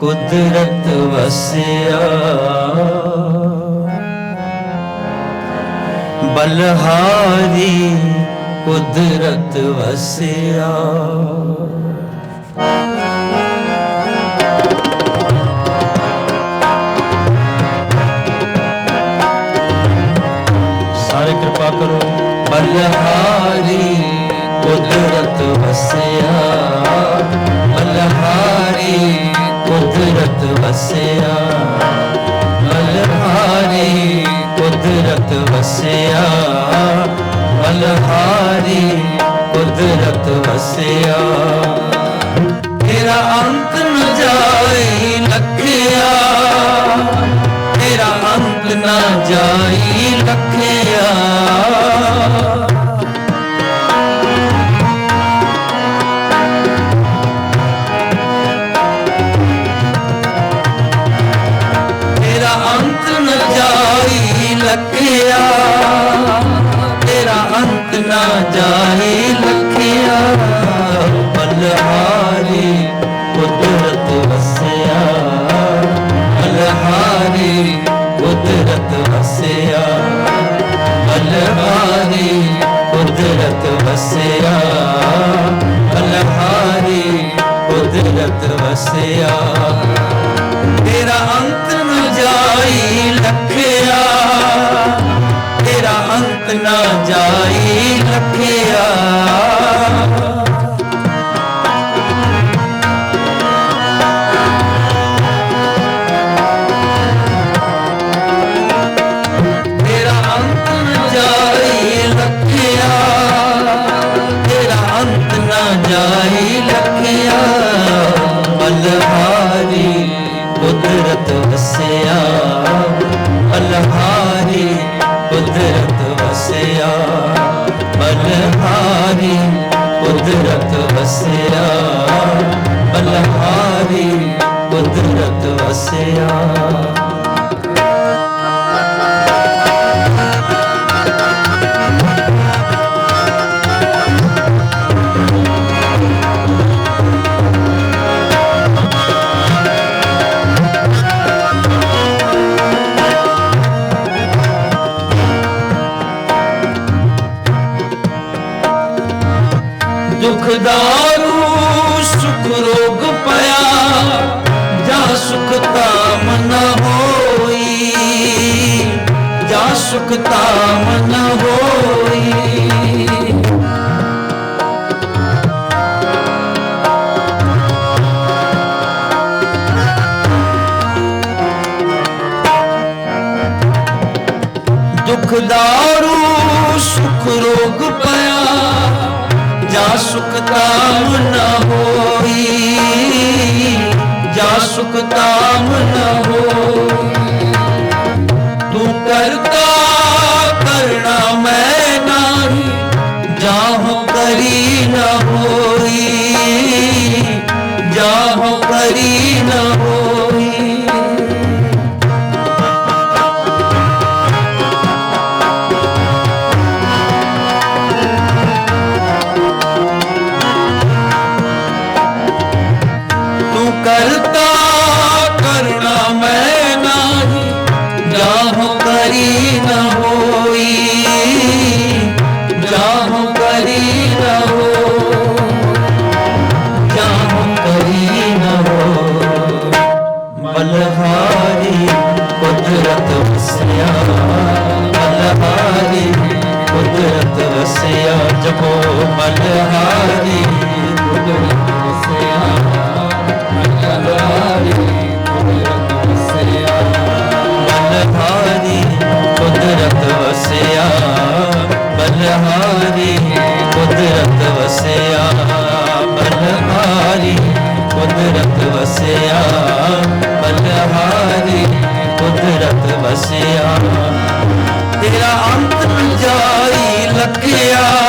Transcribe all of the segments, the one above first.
ਕੁਦਰਤ ਵਸਿਆ। ਬਲਹਾਰੀ ਕੁਦਰਤ ਵਸਿਆ। ਸਾਰੇ ਕਿਰਪਾ ਕਰੋ। ਬਲਹਾਰੀ ਕੁਦਰਤ ਵਸਿਆ। ਬਲਹਾਰੀ ਕੁਦਰਤ ਵਸਿਆ। ਬਲਹਾਰੀ ਕੁਦਰਤ ਵਸਿਆ। ਬਲਹਾਰੀ ਕੁਦਰਤ ਵਸਿਆ। ਤੇਰਾ ਅੰਤ ਨ ਜਾਏ ਲਖਿਆ ਜਾਈ ਲਖਿਆ ਬਲਹਾਰੀ ਕੁਦਰਤ ਵਸਿਆ। ਬਲਹਾਰੀ ਕੁਦਰਤ ਵਸਿਆ ਬਲਹਾਰੀ ਕੁਦਰਤ ਵਸਿਆ। ਬਲਹਾਰੀ ਕੁਦਰਤ ਵਸਿਆ। ਤੇਰਾ ਅੰਤ ਨ ਜਾਈ ਲਖਿਆ, ਤੇਰਾ ਅੰਤ ਨਾ ਜਾਈ ਤੇਰਾ ਨਾ ਜਾਈ ਲਖਿਆ ਬਲਹਾਰੀ ਕੁਦਰਤ ਵਸਿਆ। ਬਲਹਾਰੀ ਕੁਦਰਤ ਵਸਿਆ ਬਲਹਾਰੀ ਕੁਦਰਤ ਵਸਿਆ। ਬਲਹਾਰੀ ਕੁਦਰਤ ਵਸਿਆ। ਦਾਰੂ ਸੁਖ ਰੋਗ ਪਿਆ ਜਾ ਸੁਖ ਤਾਮ ਨ ਹੋਈ ਜਾ ਸੁਖ ਤਾਮ ਨ ਹੋਈ ਦੁਖ ਦਾਰੂ ਸੁਖ ਰੋਗ ਪਿਆ ਜਾ ਸੁਖ ਤਾਮ ਨ ਹੋਈ, ਜਾ ਸੁਖ ਤਾਮ ਨ ਹੋਈ। ਤੂੰ ਕਰਤਾ ਕਰਣਾ ਮੈਂ ਨਹੀਂ, ਜਾਹੋ ਕਰੀ ਨਾ ਹੋਈ, ਜਾਹੋ ਕਰੀ ਨਾ ਹੋਈ। ਜਪੋ ਬਲਹਾਰੀ ਕੁਦਰਤ ਸਿਆ ਵਸਿਆ ਬਲਹਾਰੀ ਕੁਦਰਤ ਵਸਿਆ ਬਲਹਾਰੀ ਕੁਦਰਤ ਵਸਿਆ। ਤੇਰਾ ਅੰਤ ਜਾਈ ਲਖਿਆ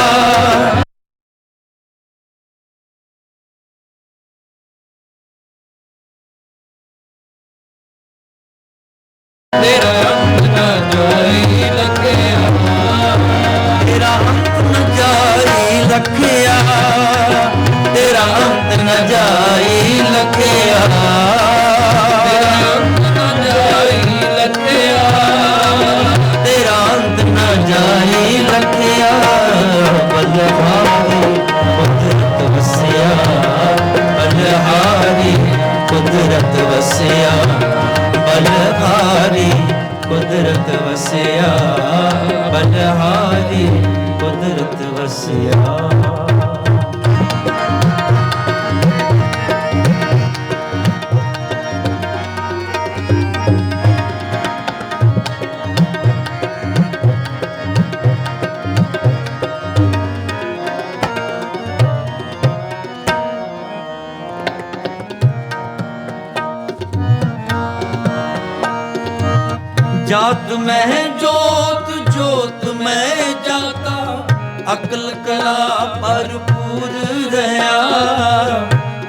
ਜਾਤ ਮੈਂ ਜੋਤ ਜੋਤ ਮੈਂ ਜਾਤਾ। ਅਕਲ ਕਲਾ ਭਰਪੂਰ ਰਹਾ।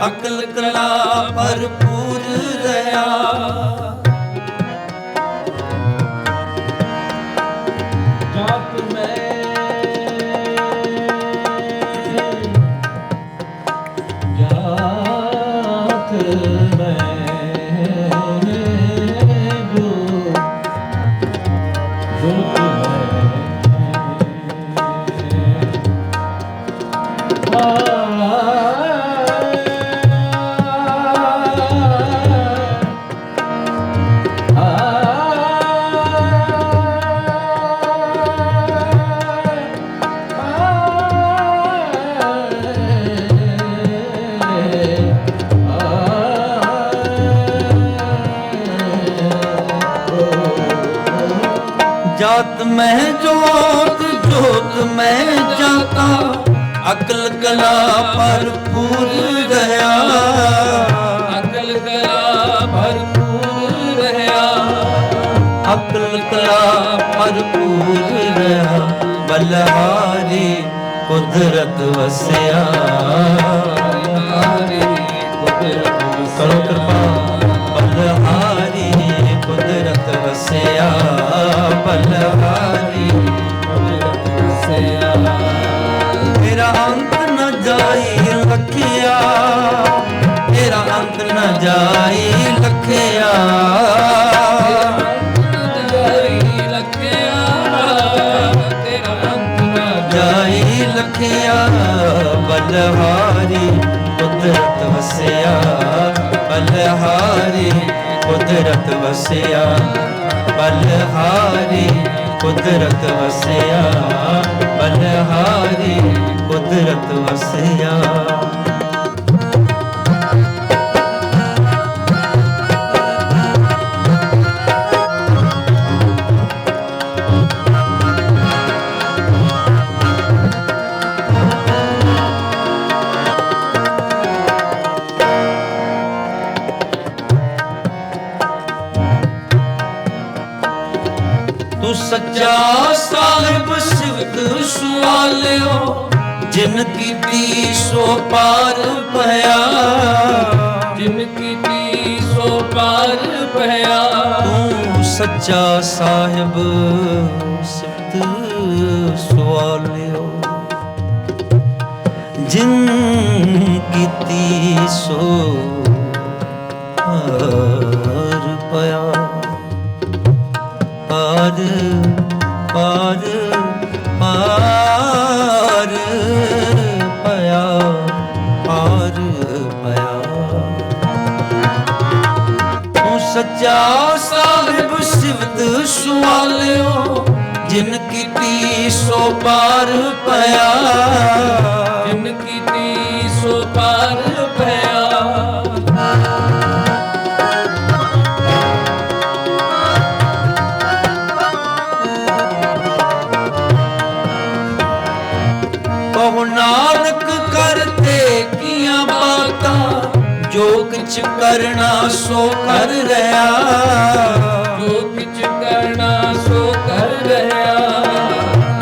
ਅਕਲ ਕਲਾ ਭਰਪੂਰ ਰਹਾ। ਜਾਤ ਮੈਂ ਜੋਤ ਜੋਤ ਮੈਂ ਜਾਤਾ। ਅਕਲ ਕਲਾ ਭਰਪੂਰ ਰਹਾ। ਅਕਲ ਕਲਾ ਭਰਪੂਰ ਰਹਾ। ਅਕਲ ਕਲਾ ਭਰਪੂਰ ਰਹਾ। ਬਲਹਾਰੀ ਕੁਦਰਤ ਵਸਿਆ। ਜਾਈ ਲਖਿਆ। ਜਾਈ ਲਖਿਆ ਤੇਰਾ ਲਖਿਆ ਬਲਹਾਰੀ ਕੁਦਰਤ ਵਸਿਆ। ਬਲਹਾਰੀ ਕੁਦਰਤ ਵਸਿਆ। ਬਲਹਾਰੀ ਕੁਦਰਤ ਵਸਿਆ। ਬਲਹਾਰੀ ਕੁਦਰਤ ਵਸਿਆ। ਸੱਚਾ ਸਾਹਿਬ ਸਿਵਤ ਸੁਆਲਿਓ, ਜਿਨ ਕੀਤੀ ਸੋ ਪਾਰ ਭਇਆ। ਜਿਨ ਕੀਤੀ ਸੋ ਪਾਰ ਭਇਆ। ਤੂੰ ਸੱਚਾ ਸਾਹਿਬ ਸਿਫਤ ਸੁਆਲਿਓ। ਜਿਨ ਕੀਤੀ ਸੋ ਪਾਰ ਪਿਆ ਪਾਰ ਪਾਰ ਤੂੰ ਸੱਚਾ ਸਾਹਿਬ ਸਿਵਤ ਸੁਆਲਿਓ ਜਿਨ ਕੀਤੀ ਸੋ ਪਾਰ ਪਿਆ ਕਿਛ ਕਰਨਾ ਸੋ ਕਰ ਰਿਹਾ। ਜੋ ਕਿਛ ਕਰਨਾ ਸੋ ਕਰ ਰਹਾ।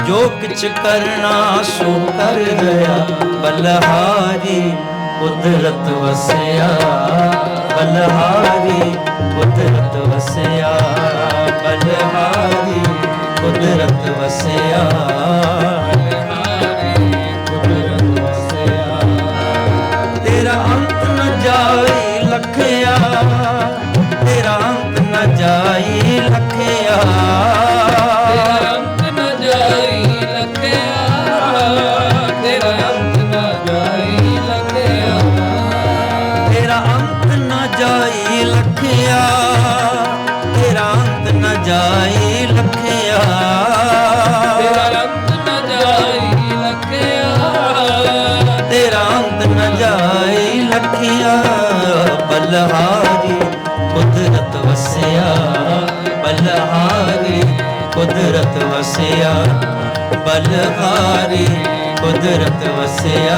ਜੋ ਕਿਛ ਕਰਨਾ ਸੋ ਕਰ ਰਿਹਾ। ਬਲਹਾਰੀ ਕੁਦਰਤ ਵਸਿਆ। ਬਲਹਾਰੀ ਕੁਦਰਤ ਵਸਿਆ। ਬਲਹਾਰੀ ਕੁਦਰਤ ਵਸਿਆ। ਬਲਹਾਰੀ ਕੁਦਰਤ ਵਸਿਆ। ਬਲਹਾਰੀ ਕੁਦਰਤ ਵਸਿਆ, ਬਲਹਾਰੀ ਕੁਦਰਤ ਵਸਿਆ,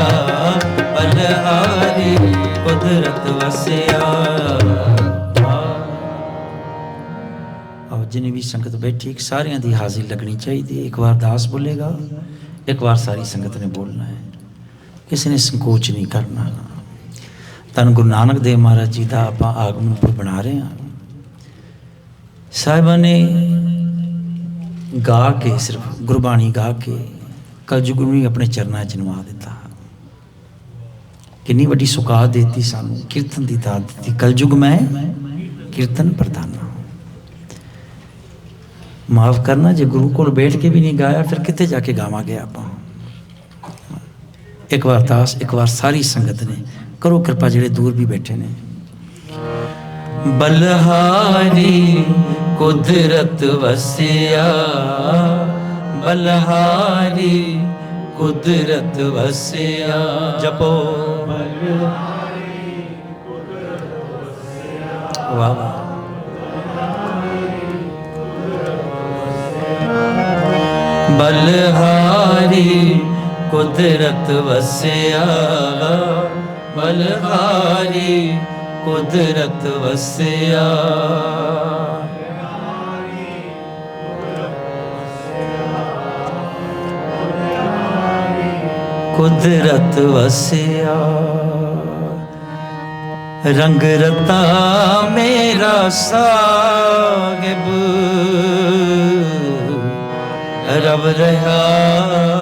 ਬਲਹਾਰੀ ਕੁਦਰਤ ਵਸਿਆ। ਆਓ ਜਿਨੇ ਵੀ ਸੰਗਤ ਬੈਠੀ, ਇੱਕ ਸਾਰਿਆਂ ਦੀ ਹਾਜ਼ਰੀ ਲੱਗਣੀ ਚਾਹੀਦੀ ਇੱਕ ਵਾਰ ਦਾਸ ਬੋਲੇਗਾ, ਇੱਕ ਵਾਰ ਸਾਰੀ ਸੰਗਤ ਨੇ ਬੋਲਣਾ ਹੈ। ਕਿਸੇ ਨੇ ਸੰਕੋਚ ਨਹੀਂ ਕਰਨਾ। ਤਨ ਗੁਰੂ ਨਾਨਕ ਦੇਵ ਮਹਾਰਾਜ ਜੀ ਦਾ ਆਪਾਂ ਆਗਮਨ ਪੁਰ ਬਣਾ ਰਹੇ ਹਾਂ। ਸਾਹਿਬਾਂ ਨੇ ਗਾ ਕੇ, ਸਿਰਫ ਗੁਰਬਾਣੀ ਗਾ ਕੇ ਕਲਯੁਗ ਨੂੰ ਹੀ ਆਪਣੇ ਚਰਨਾਂ 'ਚ ਨਵਾ ਦਿੱਤਾ। ਕਿੰਨੀ ਵੱਡੀ ਸੁਕਾਤ ਦਿੱਤੀ ਸਾਨੂੰ, ਕੀਰਤਨ ਦੀ ਦਾਤ ਦਿੱਤੀ। ਕਲਯੁਗ ਮੈਂ ਕੀਰਤਨ ਪ੍ਰਧਾਨਾ। ਮਾਫ ਕਰਨਾ, ਜੇ ਗੁਰੂ ਕੋਲ ਬੈਠ ਕੇ ਵੀ ਨਹੀਂ ਗਾਇਆ, ਫਿਰ ਕਿੱਥੇ ਜਾ ਕੇ ਗਾਵਾਂਗੇ ਆਪਾਂ? ਇੱਕ ਵਾਰ ਦਾਸ, ਇੱਕ ਵਾਰ ਸਾਰੀ ਸੰਗਤ ਨੇ ਕਰੋ ਕਿਰਪਾ ਜਿਹੜੇ ਦੂਰ ਵੀ ਬੈਠੇ ਨੇ। ਬਲਹਾਰੀ ਕੁਦਰਤ ਵਸਿਆ, ਬਲਹਾਰੀ ਕੁਦਰਤ ਵਸਿਆ। ਜਪੋ। ਵਾਹ ਵਾਹ। ਬਲਹਾਰੀ ਕੁਦਰਤ ਵਸਿਆ। ਬਲਹਾਰੀ ਕੁਦਰਤ ਵਸਿਆ। ਕੁਦਰਤ ਵਸਿਆ। ਰੰਗ ਰਤਾ ਮੇਰਾ ਸਾਹਿਬ ਰਬ ਰਹਾ